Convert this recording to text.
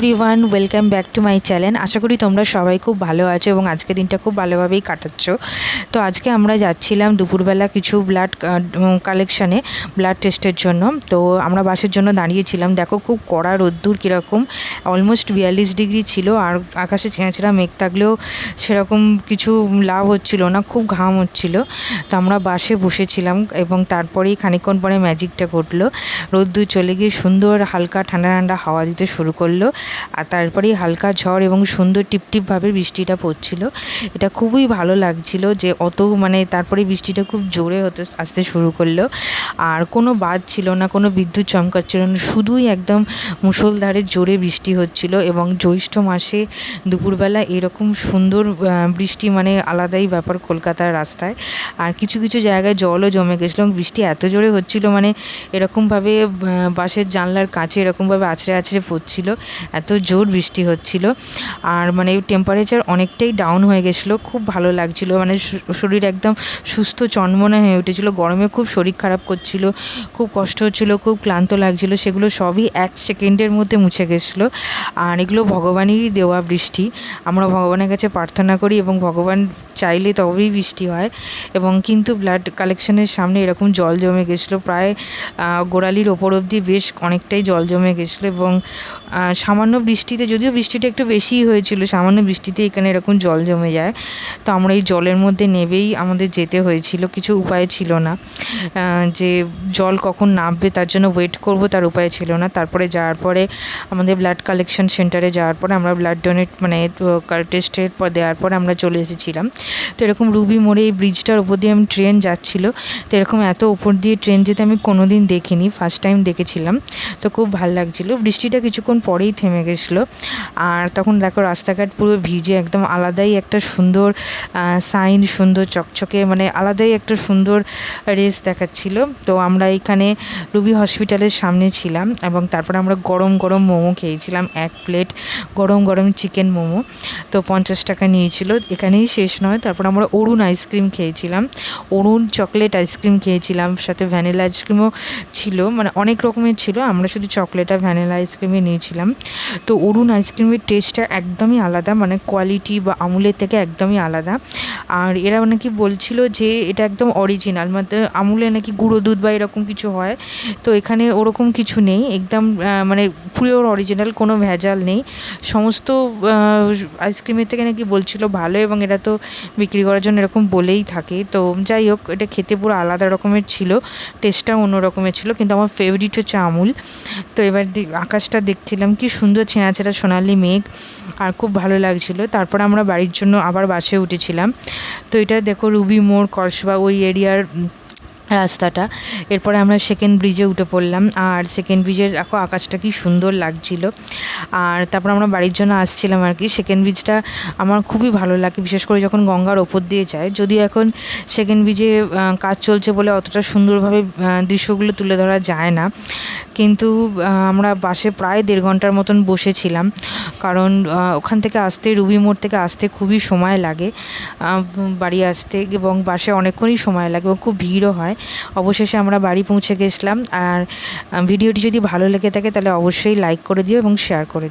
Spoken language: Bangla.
Everyone welcome back to my channel আশা করি তোমরা সবাই খুব ভালো আছো এবং আজকে দিনটা খুব ভালোভাবেই কাটাচ্ছ। তো আজকে আমরা যাচ্ছিলাম দুপুরবেলা কিছু ব্লাড কালেকশানে ব্লাড টেস্টের জন্য। তো আমরা বাসের জন্য দাঁড়িয়েছিলাম। দেখো খুব কড়া রোদ্দুর কীরকম অলমোস্ট বিয়াল্লিশ ডিগ্রি ছিল আর আকাশে ছেঁচড়া মেঘ থাকলেও সেরকম কিছু লাভ হচ্ছিল না, খুব ঘাম হচ্ছিল। তো আমরা বাসে বসেছিলাম এবং তারপরেই খানিকক্ষণ পরে ম্যাজিকটা ঘটলো। রোদ্দুর চলে গিয়ে সুন্দর হালকা ঠান্ডা ঠান্ডা হাওয়া দিতে শুরু করল। আর তারপরেই হালকা ঝড় এবং সুন্দর টিপটিপভাবে বৃষ্টিটা পড়ছিল। এটা খুবই ভালো লাগছিল যে অত মানে তারপরে বৃষ্টিটা খুব জোরে হতে আসতে শুরু করল। আর কোনো বাদ ছিল না, কোনো বিদ্যুৎ চমকাচ্ছিল না, শুধুই একদম মুষলধারে জোরে বৃষ্টি হচ্ছিল এবং জ্যৈষ্ঠ মাসে দুপুরবেলা এরকম সুন্দর বৃষ্টি মানে আলাদাই ব্যাপার কলকাতার রাস্তায়। আর কিছু কিছু জায়গায় জলও জমে গেছিল বৃষ্টি এত জোরে হচ্ছিল মানে এরকমভাবে বাসের জানলার কাছে এরকমভাবে আছড়ে আছড়ে পড়ছিল। এত জোর বৃষ্টি হচ্ছিল। আর মানে টেম্পারেচার অনেকটাই ডাউন হয়ে গেছিল খুব ভালো লাগছিল। মানে শরীর একদম সুস্থ চনমনে হয়ে উঠেছিল। গরমে খুব শরীর খারাপ করছিল খুব কষ্ট হচ্ছিল খুব ক্লান্ত লাগছিল। সেগুলো সবই এক সেকেন্ডের মধ্যে মুছে গেছিল। আর এগুলো ভগবানেরই দেওয়া বৃষ্টি। আমরা ভগবানের কাছে প্রার্থনা করি এবং ভগবান চাইলে তবেই বৃষ্টি হয়। এবং কিন্তু ব্লাড কালেকশনের সামনে এরকম জল জমে গেছিল। প্রায় গোড়ালির ওপর অবধি বেশ অনেকটাই জল জমে গেছিল এবং আহ, সামান্য বৃষ্টিতে, যদিও বৃষ্টিটা একটু বেশিই হয়েছিল, সামান্য বৃষ্টিতে এখানে এরকম জল জমে যায়। তো আমরা এই জলের মধ্যে নেবেই, আমাদের যেতে হয়েছিল, কিছু উপায় ছিল না। যে জল কখন নামবে, তার জন্য ওয়েট করব, তার উপায় ছিল না। তারপরে যাওয়ার পরে আমাদের ব্লাড কালেকশন সেন্টারে যাওয়ার পরে আমরা ব্লাড ডোনেট মানে টেস্টের পর দেওয়ার পরে আমরা চলে এসেছিলাম। তো এরকম রুবি মোড়ে এই ব্রিজটার উপর দিয়ে আমি ট্রেন যাচ্ছিল। তো এরকম এত উপর দিয়ে ট্রেন যেতে আমি কোনো দিন দেখিনি ফার্স্ট টাইম দেখেছিলাম। তো খুব ভালো লাগছিল। বৃষ্টিটা কিছুক্ষণ পরেই থেমে গেছিল। আর তখন দেখো রাস্তাঘাট পুরো ভিজে, একদম আলাদাই একটা সুন্দর সাইন, সুন্দর চকচকে মানে আলাদাই একটা সুন্দর রেস দেখাচ্ছিল। তো আমরা এখানে রুবি হসপিটালের সামনে ছিলাম এবং তারপরে আমরা গরম গরম মোমো খেয়েছিলাম, এক প্লেট গরম গরম চিকেন মোমো। তো পঞ্চাশ টাকা নিয়েছিল, এখানেই শেষ নয়। তারপর আমরা অরুণ আইসক্রিম খেয়েছিলাম, অরুণ চকলেট আইসক্রিম খেয়েছিলাম, সাথে ভ্যানিলা আইসক্রিমও ছিল মানে অনেক রকমের ছিল, আমরা শুধু চকলেট আর ভ্যানিলা আইসক্রিমই নিয়েছিলাম। তো অরুণ আইসক্রিমের টেস্টটা একদমই আলাদা মানে কোয়ালিটি বা আমুলের থেকে একদমই আলাদা। আর এরা নাকি বলছিল যে এটা একদম অরিজিনাল মানে আমুলে নাকি গুঁড়ো দুধ বা এরকম কিছু হয়। তো এখানে ওরকম কিছু নেই, একদম মানে পিওর অরিজিনাল কোনো ভেজাল নেই। সমস্ত আইসক্রিমের থেকে নাকি বলছিল ভালো এবং এটা তো বিক্রি করার জন্য এরকম বলেই থাকে। তো যাই হোক, এটা খেতে পুরো আলাদা রকমের ছিল টেস্টটাও অন্য রকমের ছিল, কিন্তু আমার ফেভারিট হচ্ছে আমুল। তো এবার আকাশটা দেখছিলাম কি সুন্দর ছেঁড়া ছেঁড়া সোনালি মেঘ, আর খুব ভালো লাগছিল। তারপর আমরা বাড়ির জন্য আবার বাসে উঠেছিলাম। তো এটা দেখো রুবি মোড়, কসবা, ওই এরিয়ার রাস্তাটা। এরপরে আমরা সেকেন্ড ব্রিজে উঠে পড়লাম। আর সেকেন্ড ব্রিজের দেখো আকাশটা কি সুন্দর লাগছিল। আর তারপর আমরা বাড়ির জন্য আসছিলাম আর কি। সেকেন্ড ব্রিজটা আমার খুবই ভালো লাগে, বিশেষ করে যখন গঙ্গার ওপর দিয়ে যায়। যদিও এখন সেকেন্ড ব্রিজে কাজ চলছে বলে অতটা সুন্দরভাবে দৃশ্যগুলো তুলে ধরা যায় না। কিন্তু আমরা বাসে প্রায় দেড় ঘণ্টার মতন বসেছিলাম। কারণ ওখান থেকে আসতে, রুবি মোড় থেকে আসতে খুবই সময় লাগে। বাড়ি আসতে এবং বাসে অনেকক্ষণই সময় লাগে এবং খুব ভিড়ও হয়। অবশেষে আমরা বাড়ি পৌঁছে গেছিলাম। আর ভিডিওটি যদি ভালো লেগে থাকে তাহলে অবশ্যই লাইক করে দিও এবং শেয়ার করে দিও।